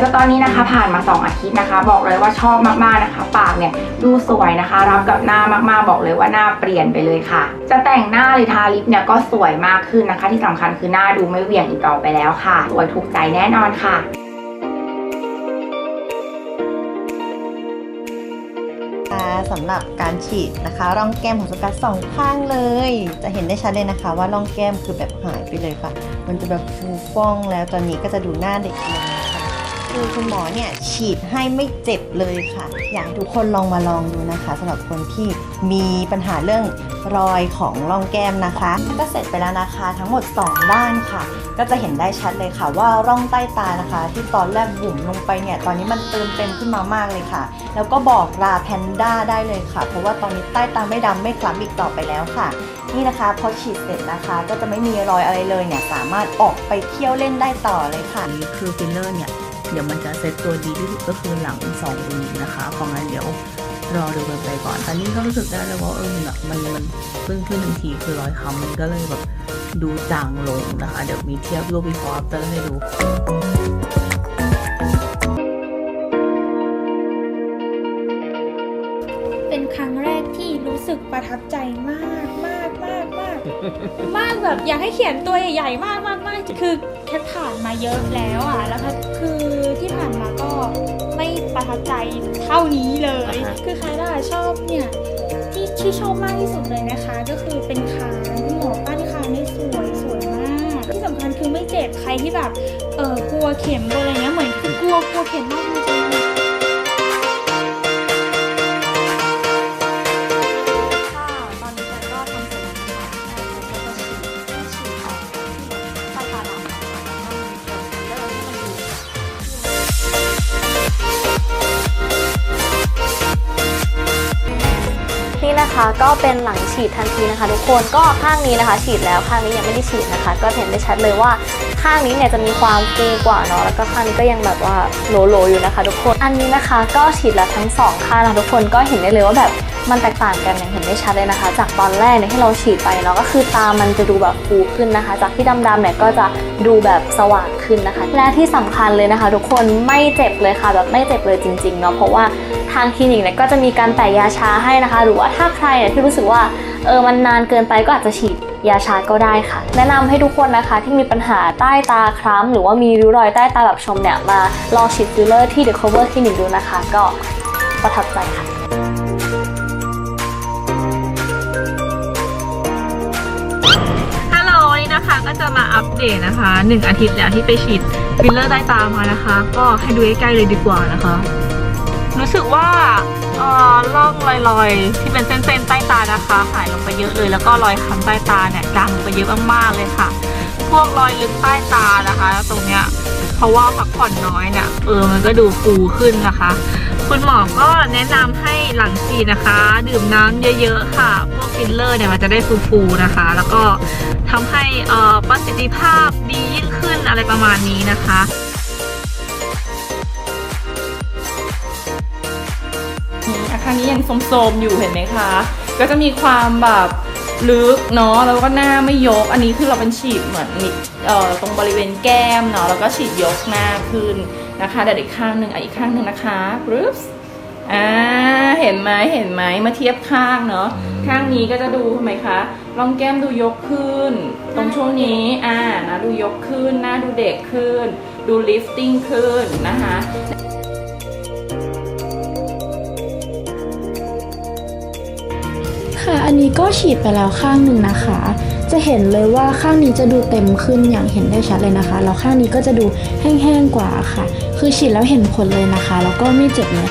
และตอนนี้นะคะผ่านมา 2 อาทิตย์นะคะ บอกเลยว่าชอบมากๆนะคะ ปากเนี่ยดูสวยนะคะ รับกับหน้ามากๆบอกเลยว่าหน้าเปลี่ยนไปเลยค่ะ จะแต่งหน้าหรือทาลิปเนี่ยก็สวยมากขึ้นนะคะ ที่สำคัญคือหน้าดูไม่เหวี่ยงอีกต่อไปแล้วค่ะสวยถูกใจแน่นอนค่ะสำหรับการฉีดนะคะร่องแก้มของสกัดสองข้างเลย จะเห็นได้ชัดเลยนะคะ ว่าร่องแก้มคือแบบหายไปเลยค่ะ มันจะแบบฟูฟ่องแล้วตอนนี้ก็จะดูหน้าเด็กลง คือคุณหมอเนี่ยฉีดให้ไม่เจ็บเลยค่ะ อยากให้ทุกคนลองมาลองดูนะคะสำหรับคนที่มีปัญหาเรื่องรอยของร่องแก้มนะคะก็เสร็จไปแล้วนะคะ ทั้งหมด 2 ด้านค่ะ ก็จะเห็นได้ชัดเลยค่ะ ว่าร่องใต้ตานะคะ ที่ตอนแรกบุ๋มลงไปเนี่ยตอนนี้มันเติมเต็มขึ้นมามากเลยค่ะ แล้วก็บอกลาแพนด้าได้เลยค่ะ เพราะว่าตอนนี้ใต้ตาไม่ดำไม่คล้ำอีกต่อไปแล้วค่ะ นี่นะคะพอฉีดเสร็จนะคะ ก็จะไม่มีรอยอะไรเลยเนี่ยสามารถออกไปเที่ยวเล่นได้ต่อเลยค่ะนี้คือฟิลเลอร์เนี่ย เดี๋ยวมันจะเซตตัวดีที่สุดก็คือหลัง2วีนะคะเพราะงั้นเดี๋ยวรอดูกันไปก่อน ตอนนี้ก็รู้สึกได้เลยว่าเออมันแบบมันมันเพิ่งขึ้นทันทีคือรอยคำมันก็เลยแบบดูจางลงนะคะ เดี๋ยวมีเทียบรูป before after ให้ดูเป็นครั้งแรกที่รู้สึกประทับใจมากมากมากมากมากแบบอยากให้เขียนตัวใหญ่ๆมากมากมากคือแค่ผ่านมาเยอะแล้วอะ แล้วคือ ก็ไม่ประทับใจเท่านี้เลย อ่าฮะ คือใครล่ะชอบเนี่ยที่ที่ชอบมากที่สุดเลยนะคะ ก็คือเป็นคางที่หมอปั้นคางได้สวยสวยมาก ที่สำคัญคือไม่เจ็บใครที่แบบเออกลัวเข็มกลัวอะไรเงี้ยเหมือนคือกลัวกลัวเข็มมากจริง นะคะ ก็เป็นหลังฉีดทันทีนะคะ ทุกคนก็ข้างนี้นะคะ ฉีดแล้วข้างนี้ยังไม่ได้ฉีดนะคะ ก็เห็นได้ชัดเลยว่าข้างนี้เนี่ยจะมีความฟูกว่าเนาะแล้วก็ข้างนี้ก็ยังแบบว่าโหลๆอยู่นะคะ ทุกคนอันนี้นะคะ ก็ฉีดแล้วทั้งสองข้างนะทุกคนก็เห็นได้เลยว่าแบบ มันแตกต่างกันอย่างเห็นได้ชัดเลยนะคะ จากตอนแรกเนี่ยที่เราฉีดไปเนาะก็คือตามันจะดูแบบฟูขึ้นนะคะ จากที่ดำๆเนี่ยก็จะดูแบบสว่างขึ้นนะคะ และที่สำคัญเลยนะคะ ทุกคนไม่เจ็บเลยค่ะแบบไม่เจ็บเลยจริงๆเนาะเพราะว่าทางคลินิกเนี่ยก็จะมีการแตะยาชาให้นะคะ หรือว่าถ้าใครเนี่ยที่รู้สึกว่าเออมันนานเกินไปก็อาจจะฉีดยาชาก็ได้ค่ะ แนะนำให้ทุกคนนะคะที่มีปัญหาใต้ตาคล้ำหรือว่ามีริ้วรอยใต้ตาแบบชมเนี่ยมาลองฉีดฟิลเลอร์ที่ The Cover Clinic ดูนะคะ ก็ประทับใจค่ะ จะมาอัปเดตนะคะหนึ่งอาทิตย์แล้วที่ไปฉีดฟิลเลอร์ใต้ตามานะคะ ก็ให้ดูใกล้ๆเลยดีกว่านะคะ รู้สึกว่าอ่อร่องรอยๆ ที่เป็นเส้นๆใต้ตานะคะ หายลงไปเยอะเลย แล้วก็รอยค้ำใต้ตาเนี่ยจางลงไปเยอะมากๆเลยค่ะ พวกรอยลึกใต้ตานะคะ ตรงเนี้ยเพราะว่าพักผ่อนน้อยเนี่ยเออมันก็ดูฟูขึ้นนะคะ คุณหมอก็แนะนำให้หลังฉีดนะคะ ดื่มน้ำเยอะๆค่ะ พวกฟิลเลอร์เนี่ยมันจะได้ฟูๆนะคะ แล้วก็ ประสิทธิภาพดียิ่งขึ้นอะไรประมาณนี้นะคะนี้อาคารนี้ยังโสมๆอยู่เห็นไหมคะ ก็จะมีความแบบลึกเนาะแล้วก็หน้าไม่ยก อันนี้คือเราเป็นฉีดเหมือนนิดเอ่อตรงบริเวณแก้มเนาะแล้วก็ฉีดยกหน้าขึ้นนะคะเดี๋ยวอีกข้างหนึ่งอะอีกข้างหนึ่งนะคะปึ๊บอ่าเห็นไหมเห็นไหมมาเทียบข้างเนาะข้างนี้ก็จะดูทำไมคะร่องแก้มดูยกขึ้นต รงช่วงนี้อ่านะดูยกขึ้นหน้าดูเด็กขึ้น ดูลิฟติ้งขึ้นนะคะค่ะอันนี้ก็ฉีดไปแล้วข้างหนึ่งนะคะ จะเห็นเลยว่าข้างนี้จะดูเต็มขึ้นอย่างเห็นได้ชัดเลยนะคะ แล้วข้างนี้ก็จะดูแห้งๆกว่าค่ะ คือฉีดแล้วเห็นผลเลยนะคะ แล้วก็ไม่เจ็บเลย